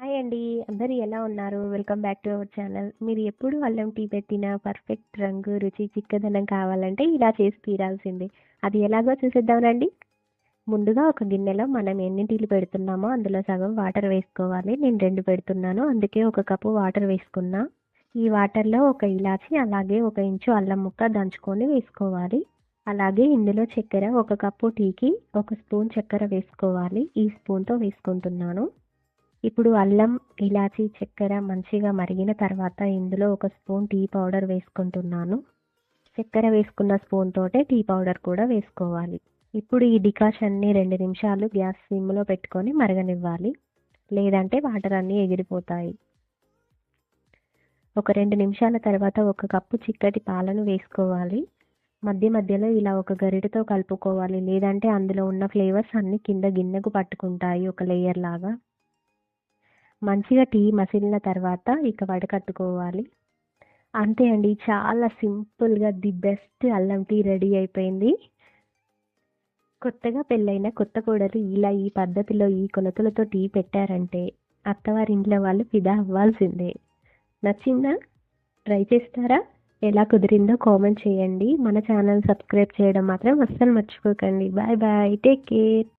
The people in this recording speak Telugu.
హాయ్ అండి అందరూ ఎలా ఉన్నారు? Welcome back to our channel మీరు ఎప్పుడు అల్లం టీ పెట్టిన పర్ఫెక్ట్ రంగు రుచి చిక్కదనం కావాలంటే ఇలా చేసి తీరాల్సిందే. అది ఎలాగో చూసేద్దాం రండి. ముందుగా ఒక గిన్నెలో మనం ఎన్ని టీలు పెడుతున్నామో అందులో సగం వాటర్ వేసుకోవాలి. నేను రెండు పెడుతున్నాను అందుకే ఒక కప్పు వాటర్ వేసుకున్నా. ఈ వాటర్లో ఒక ఇలాచి అలాగే ఒక ఇంచు అల్లం ముక్క దంచుకొని వేసుకోవాలి. అలాగే ఇందులో చక్కెర ఒక కప్పు టీకి ఒక స్పూన్ చక్కెర వేసుకోవాలి. ఈ స్పూన్తో వేసుకుంటున్నాను. ఇప్పుడు అల్లం ఇలాచీ చక్కెర మంచిగా మరిగిన తర్వాత ఇందులో ఒక స్పూన్ టీ పౌడర్ వేసుకుంటున్నాను. చక్కెర వేసుకున్న స్పూన్ తోటే టీ పౌడర్ కూడా వేసుకోవాలి. ఇప్పుడు ఈ డికాషన్ని రెండు నిమిషాలు గ్యాస్ సిమ్లో పెట్టుకొని మరగనివ్వాలి. లేదంటే వాటర్ అన్నీ ఎగిరిపోతాయి. ఒక రెండు నిమిషాల తర్వాత ఒక కప్పు చిక్కటి పాలను వేసుకోవాలి. మధ్య మధ్యలో ఇలా ఒక గరిటతో కలుపుకోవాలి. లేదంటే అందులో ఉన్న ఫ్లేవర్స్ అన్నీ కింద గిన్నెకు పట్టుకుంటాయి ఒక లేయర్ లాగా. మంచిగా టీ మసిలిన తర్వాత ఇక వడకట్టుకోవాలి అంతే అండి చాలా సింపుల్గా ది బెస్ట్ అల్లం టీ రెడీ అయిపోయింది. కొత్తగా పెళ్ళైన కొత్త కోడలు ఇలా ఈ పద్ధతిలో ఈ కొలతలతో టీ పెట్టారంటే అత్తవారి ఇంట్లో వాళ్ళు ఫిదా అవ్వాల్సిందే. నచ్చిందా? ట్రై చేస్తారా? ఎలా కుదిరిందో కామెంట్ చేయండి. మన ఛానల్ సబ్స్క్రైబ్ చేయడం మాత్రం అస్సలు మర్చిపోకండి. Bye bye take care.